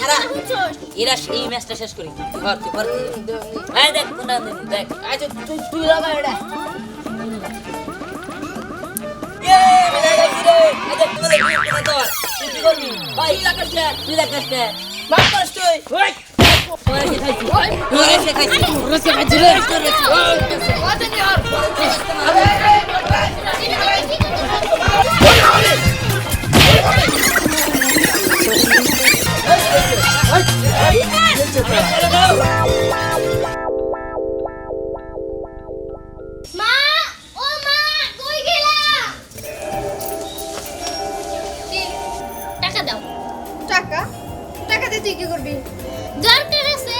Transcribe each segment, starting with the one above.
খারা এরা এই ম্যাচটা শেষ করি। ঘর তুই ঘর এই দেখ দিবি, দেখ আচ্ছা তুই তুই লাগা এটা। তুই দরকার আছে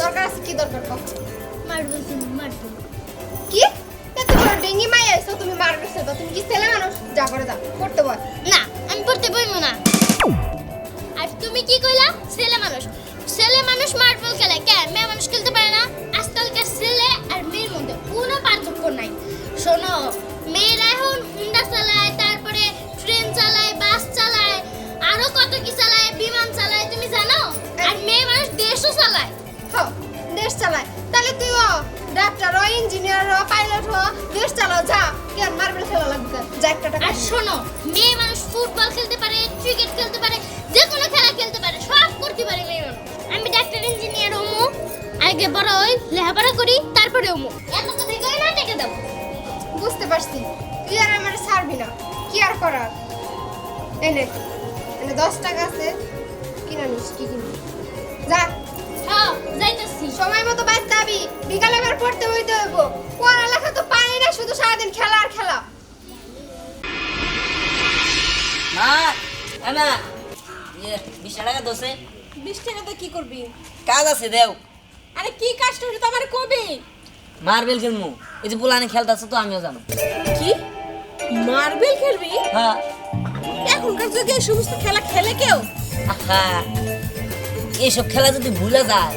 দরকার আছে কি দরকার কও? মারবো তুমি মারবো। কি? এত বড় ডেঙ্গি মাই আইছো তুমি মারবে সেবা তুমি কি ছেলে মানুষ? যা করে দাও পড়তে বল। না আমি পড়তে বইবো না। আর তুমি কি কইলা? ছেলে মানুষ। ছেলে মানুষ মার্বল খেলে কে? মেয়ে মানুষ খেলতে পারে না? দেশ চালায়। তাহলে তুই ও ডাক্তার ও ইঞ্জিনিয়ার ও পাইলট হ দেশ চালাও যা। কেন মার্বেল খেলা লাগবে? যা একটা টাকা। আর শোনো মেয়ে মানুষ ফুটবল খেলতে পারে ক্রিকেট খেলতে পারে যে কোনো খেলা খেলতে পারে সব করতে পারে মেয়ে মানুষ। আমি ডাক্তার ইঞ্জিনিয়ার হমু। আগে বড় হই লেখাপড়া করি তারপরে হমু। এত কথা কই না টাকা দাও। বুঝতে পারছি। তুই আর আমার ছাড়বি না। কি আর করার? এনে এনে দশ টাকা আছে। কিনা নিস কি কিনবি? যা। যাইতাছি সময় মতো বাইর যাবি বিকালে আবার পড়তে হইতে হইব। পড়ালেখা তো পারি না শুধু সারাদিন খেলা আর খেলা। মা না ইয়ে বিশ টাকা দোষে। বিশ টাকাতে কি করবি? কাজ আছে দেও। আরে কি কাজ হচ্ছে তো আমার কবি? মার্বেল খেলমু। এই যে পুলানে খেলতেছে তো আমিও জানো। কি? মার্বেল খেলবি? হ্যাঁ। এখনকার যুগে এই সমস্ত খেলা খেলে কেউ? আহা। এইসব খেলা যদি ভুলে যায়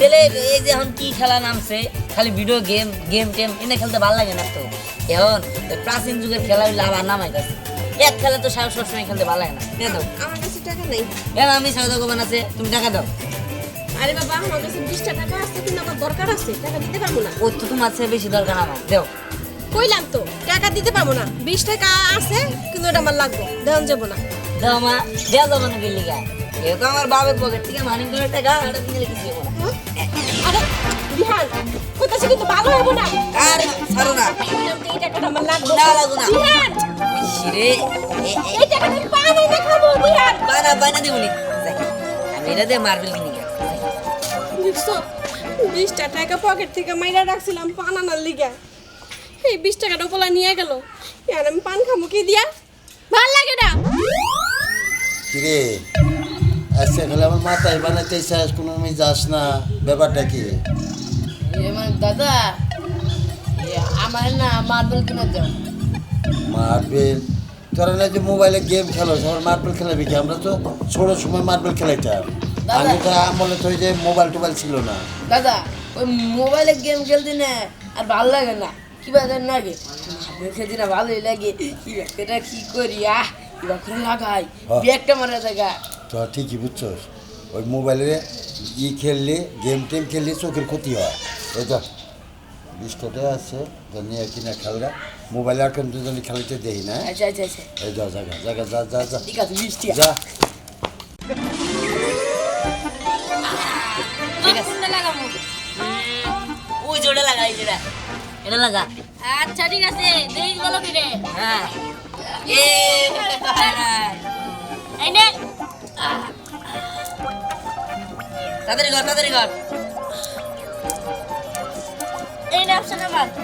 তাহলে এই যে এখন কি খেলা নামছে খালি ভিডিও গেম গেম টেম এনে খেলতে ভালো লাগে না তো। এখন প্রাচীন যুগের খেলা হইলে আবার নামাই গেছে এক খেলা তো সব সবসময় খেলতে ভালো লাগে না। দিয়ে দাও? আমার কাছে টাকা নেই। কেন আমি সাউদা গোবান আছে তুমি টাকা দাও। আরে বাবা আমার কাছে বিশটা টাকা আছে কিন্তু আমার দরকার আছে টাকা দিতে পারব না। ওই তো তোমার চেয়ে বেশি দরকার আমার দেও। কইলাম তো টাকা দিতে পারব না। বিশ টাকা আছে কিন্তু এটা আমার লাগবে দেওয়া যাব না। দাও মা দেওয়া যাব না গেলি গা তো আমার বাবার পকেট থেকে মানি করে টাকা ওটা কিনে কিছু না। বিহান কোথাছে কিন্তু ভালো হব না? আর ছাড়ো না। এই টাকাটা আমার লাগবে। না লাগবো না। বিহান! শিরে এই টাকাটা পানি দেখাবো বিহান! বানা বানা দেবনি। আমি এটা দিয়ে মার্বেল কিনি গা দেখছ? বিশটা টাকা পকেট থেকে মাইরা রাখছিলাম পান আনার লিগা। এই বিশ টাকাটা পোলা নিয়ে গেল। আর আমি পান খামু কি দিয়া? ভালো লাগে না। কিরে? আজকে খালি আমার মাথায় বানাইতে চাস কোনো আমি যাস না। ব্যাপারটা কি? দাদা। আমার না মার্বেল কিনে দাও। মার্বেল? তোরা না যে মোবাইলে গেম খেলো সবার মার্বেল খেলাবি কি? আমরা তো ছোট সময় মার্বেল খেলাইতাম। আগে তো আমলে তো যে মোবাইল টোবাইল ছিল না। দাদা ওই মোবাইলে গেম খেলতে না আর ভালো লাগে না। কি বাজার লাগে মার্বেল খেলতে না ভালোই লাগে। কি এটা কি করি? আহ এবার করে লাগাই। ব্যাগটা মারা জায়গা তো ঠিকই বুঝছস। ওই মোবাইলে ই খেললে গেম টেম খেললে চোখের ক্ষতি হয়। এই বিশটাতে আছে তো নিয়ে কিনা খেলরা। মোবাইলে আর কিন্তু জানি খেলাইতে দেই না। আচ্ছা আচ্ছা আচ্ছা। এই যা জায়গা জায়গা যা যা যা ঠিক যা। ঠিক আছে আচ্ছা ঠিক কি রে হ্যাঁ। তাড়াতাড়ি কর তাড়াতাড়ি কর। মারবি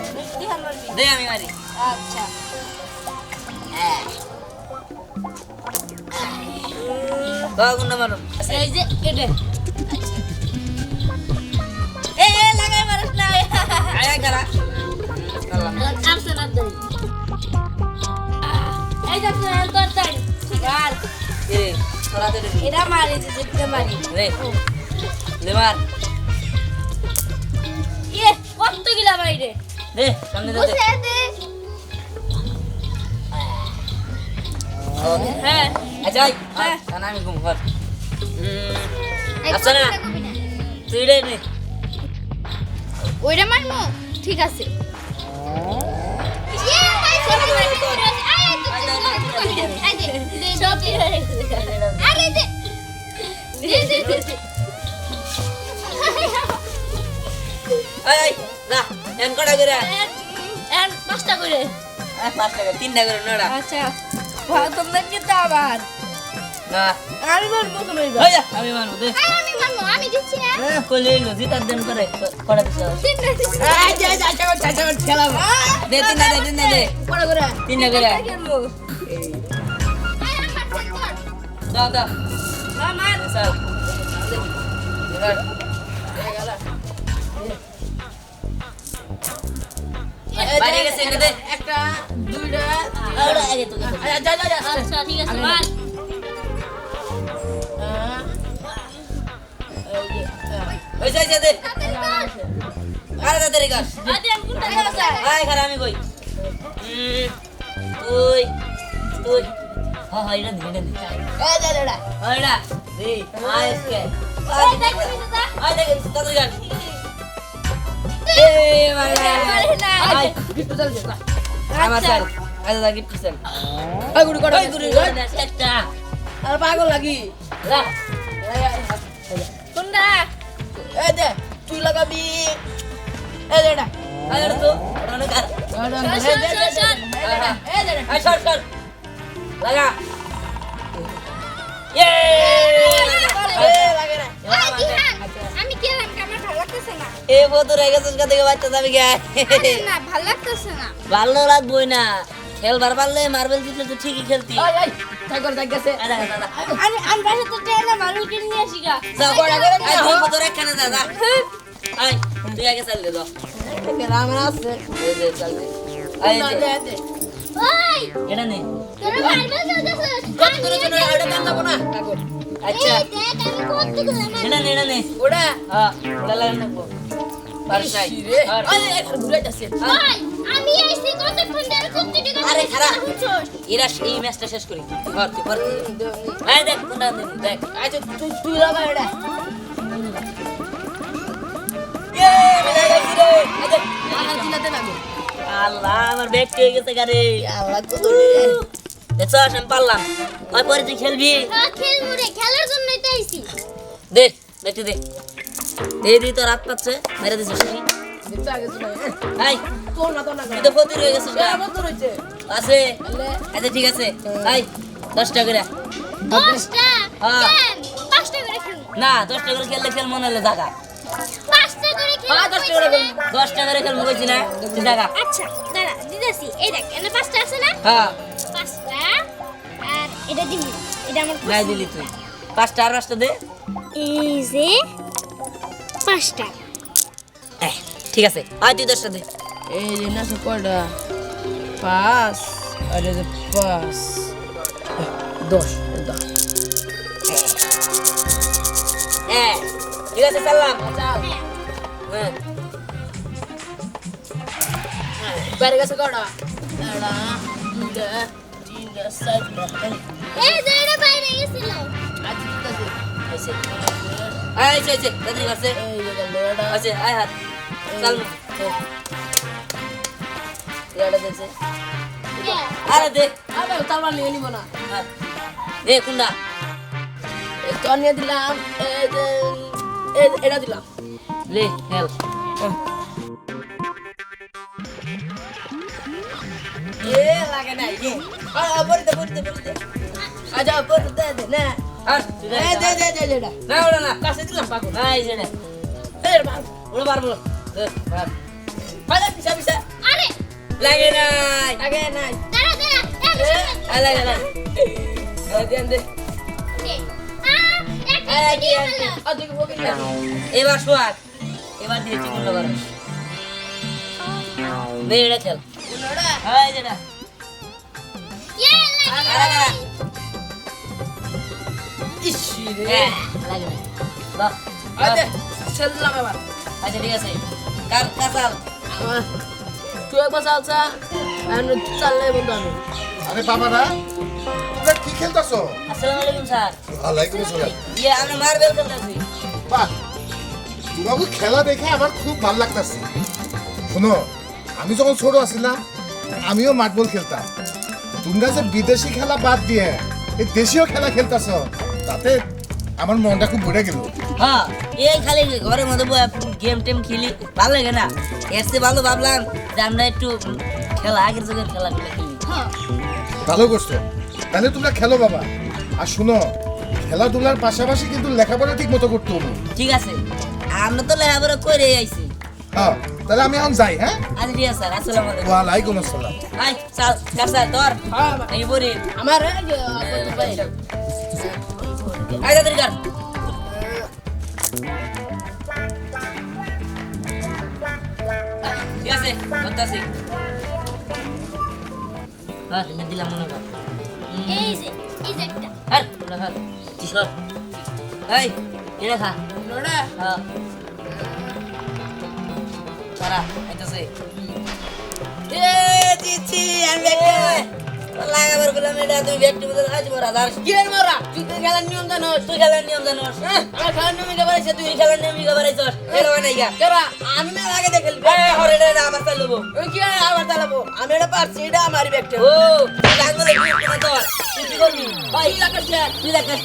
দে আমি মারি। আচ্ছা। কখন মারো। এই যে এটা এ এ লাগাই মারস না। আয় আয় করা করলাম অপশন দেই এই যে অপশন তোর তাই আর এ তোরা দে এটা মারি যে যেটা মারি রে। মার। ইয়ে কত গিলা বাইরে দে সামনে দে হ্যাঁ আচ্ছা হ্যাঁ। আয় আমি ঘুম কর আচ্ছা না কথাটা কবি না। তুই রে নে ওইটা মারমো ঠিক আছে ইয়ে। আরে দে। দে, দে, এই না এন কটা করে? আর পাঁচটা করে। আয়, পাঁচ টাকা তিনটা করে নড়া আচ্ছা ভাতম না কিন্তু আবার। না আমি তুমি মানবো দে আমি মারমো আমি দিচ্ছি না হ্যাঁ কইলে এলো জিতার দেন করে কটা দিছ তিনটা দিচ্ছি। এই যে চাচা চাচা খেলাম। দে তিনটা দে তিনটা দে। পড়া করে? তিনটা করে। খেলব। আরে আমার ফোন কর দাও দাও আমার চল বাইরে গেছে এনে দে। একটা দুইটা ওরা আগে তো যা যা যা আচ্ছা ঠিক আছে মার হইছে হইছে দে। আরে তাড়াতাড়ি কর আরে আমি কোনটা দেব আয় খারা আমি কই? তুই তুই হ্যাঁ হ্যাঁ এটা দে এটা দে। এই যা যা হ্যাঁ দে। আয় এসকে। এই দেখ তুমি দাদা আয় দেখ তাড়াতাড়ি কর এ মারে। বিট্টু চল যা আমার স্যার আজ লাগি পিছন ওই গুড়ি কটা। ওই গুরু একটা আর পাগল লাগি রা কোনটা? এই দে তুই লাগাবি। তো। সর সর লাগা। এ বন্ধু রেগে চুলকা থেকে বাচ্চা যাবে গে? না ভালো লাগতেছে না। ভালো লাগবই না। খেলবার পারলে মার্বেল জিতলে তো ঠিকই খেলতি। ওই ওই তাই করে তাই গেছে। আয় দেখা দাদা। আমি আমি বাসা তো ট্রেনে মারুল কিনে নিয়ে আসি গা। যাও কড়া করে আয় দাও। তুই বন্ধু রেখানে দাদা আয় তুই আগে চাল দে দাও রাম আছে। দে দে চাল দে। আয় দে দে দে। ওই এটা নে। তোরা মারবে চলতেছে। কত করে চলে এটা দেন না? কাগজ আচ্ছা। দেখ এটা নে এটা নে। ওটা? হ্যাঁ ওটা লাগান এরা এই ম্যাচটা শেষ করি। দেখ দেখ তুই তুই এটা। ইয়ে দেখ। আল্লাহ আমার ব্যাগ হয়ে গেছে গাড়ি আল্লাহ কত দিলে দেখছ আমি পারলাম। ওই পরে তুই খেলবি? হ্যাঁ খেলব রে। খেলার জন্যই তো আইছি। দে দেখতে দে। দে দি তো রাত পাচ্ছে মেরে দিছিস না না না? আছে আচ্ছা ঠিক আছে। আই দশটা করে। হ্যাঁ। কেন? পাঁচটা না দশটা করে খেললে খেল মনে হলে জাগা। পাঁচটা হ্যাঁ দশটা করে খেলব। না জাগা। আচ্ছা দাঁড়া দিদাসি এই দেখ এনে পাঁচটা আছে না? হ্যাঁ। পাঁচটা আর এটা দিবি। এটা আমার নাই দিলি তুই। পাঁচটা আর পাঁচটা দে। এই যে পাঁচটা ঠিক আছে আয় তুই দশটা দে এই যে না কয়টা পাঁচ আর এই যে পাঁচ দশ দশ হ্যাঁ ঠিক আছে চাললাম হ্যাঁ। বাইরে গেছে কয়টা একটা দুইটা তিনটা চারটা। এই যে বাইরে গেছিল আচ্ছা ঠিক আছে আয় এই যে গেল এটা আছে আয় হাত চাল দেখছে কে? আরে দে আরে তারপর নিয়ে নিব না হ্যাঁ। দে কুন্ডা এই তো নিয়ে দিলাম এটা দিলাম লে হেল এ লাগে না আ বলতে বলতে বলতে আচ্ছা দে দে না না ওটা না। কাছে দিলাম পাগল। না এই যে নে। ওটা পারব আরে। লাগে নাই। নাই। লাগে না এবার শোয়াক এবার দিয়েছি কর দে এটা খেল। হয় যেটা লাগে। না এবার আচ্ছা ঠিক আছে। কার তুই একবার বন্ধু আমি আরে বাবারা তোমরা কি খেলতেছো? আসসালামু আলাইকুম স্যার। আলাইকুম আসসালাম। ইয়ে আমরা মার্বেল খেলতেছি। বাহ তোমাকে খেলা দেখে আমার খুব ভালো লাগতেছে। শোনো আমি যখন ছোট আছিলাম আমিও মার্বল খেলতাম। তোমরা যে বিদেশি খেলা বাদ দিয়ে এই দেশীয় খেলা খেলতেছ তাতে আমার মনটা খুব ভরে গেল। হ্যাঁ এই খালি ঘরের মধ্যে গেম টেম খেলি ভালো লাগে না। এর চেয়ে ভালো ভাবলাম যে আমরা একটু খেলা আগের যুগের খেলাগুলো খেলি। ভালো করছ। তাহলে তোমরা খেলো বাবা। আর শোনো খেলাধুলার পাশাপাশি কিন্তু লেখাপড়া ঠিক মতো করতে হবে। ঠিক আছে আমরা তো লেখাপড়া করে আইছি। হ্যাঁ তাহলে আমি এখন যাই হ্যাঁ? আচ্ছা ঠিক স্যার আসসালামু আলাইকুম। ওয়ালাইকুম আসসালাম। আই স্যার স্যার স্যার তোর হ্যাঁ এই বলি আমার এই যে, বন্ধু ভাই। আই তাড়াতাড়ি কর ঠিক আছে করতেছি হ্যাঁ দিলাম মনে কর এই যে এই যে একটা। হ্যাঁ তোরা হ্যাঁ কিশোর এই এটা খা। নোড়া হ্যাঁ। তারা আইতাছে। এ দিচ্ছি আমি লাগাবার বললাম এটা তুই ব্যাগটি মতো খাইছি মরা দাঁড় কি মারা? তুই খেলার নিয়ম জানোস তুই খেলার নিয়ম জানোস হ্যাঁ? আমার খেলার নিয়ম এটা বাড়াইছে তুই তুই খেলার নিয়ম লিখা বাড়াইছস এটা বানাই গা কেরা? আমি না আগে দেখে হরে এটা আমার তাই লবো কি আর চালাবো? আমি এটা পারছি এটা আমারই ব্যাগটা ও। লাগলে কি না তোর তুই কি করবি? ওই লাগাস তুই দেখাস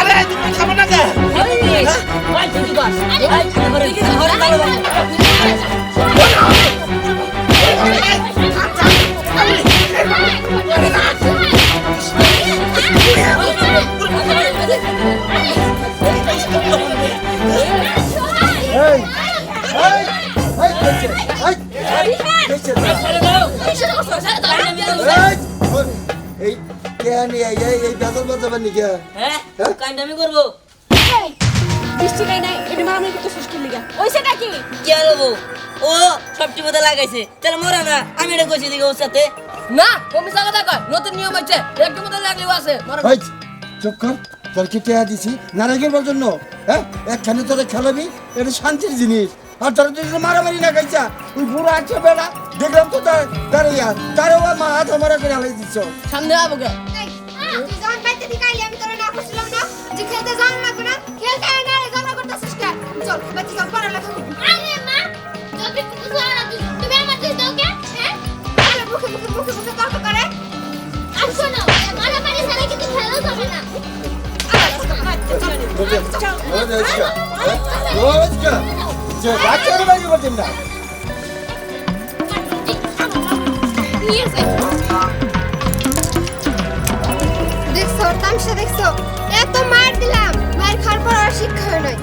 আরে তুই খাব না কে তুই কি বাস তুই কি ঘরে এই কে নিয়ে এই এই বেতন বাজাবেন হ্যাঁ কান্ডামি করব? বৃষ্টি নাই নাই এটা লিগা সেটা কি কি আর হব? ও সবটি মতো লাগাইছে। তাহলে মরা না আমি এটা কইছি দিকে ওর সাথে। না কমি জায়গা দেখো নতুন নিয়ম আছে একটু মতো লাগলেও আছে মারা এই চুপ কর তোর কি টেয়া দিছি? নারায়ণের জন্য হ্যাঁ? একখানে তোরা খেলাবি এটা শান্তির জিনিস। আর তোরা যদি মারামারি না খাইছা ওই বুড়ো আছে বেড়া দেখলাম তো তার দাঁড়িয়ে তারও মা হাত মারা করে হালাই দিচ্ছ সামনে আবো গে এই, তুই নিয়ে দেখছ দেখছ? এত মার দিলাম মার খাওয়ার পর আর শিক্ষা নাই।